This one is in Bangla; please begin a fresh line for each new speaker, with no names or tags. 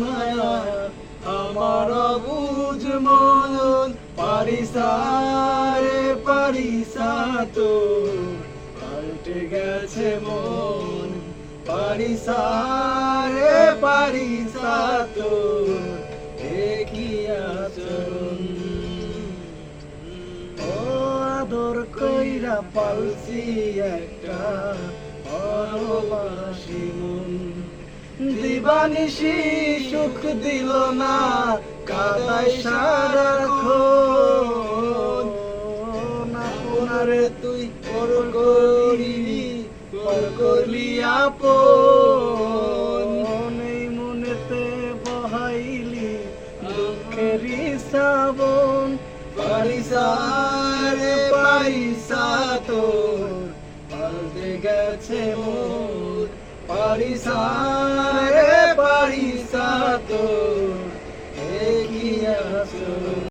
মায়া, আমার বুঝ মন পারিসারে পারিসা তো পাল্টে গেছে মন পারিসারে পারিসা তো আদর কইরা পালছি একটা দিবানিশি সুখ দিল না কাদাই সারাক্ষণ না ওনারে তুই পর করলি পর করলি আপন মনেতে বহাইলি দুঃখেরই শ্রাবণ। পারিসারে পারিসা তোর, পাল্টে গেছে মোর পারিসা আসো।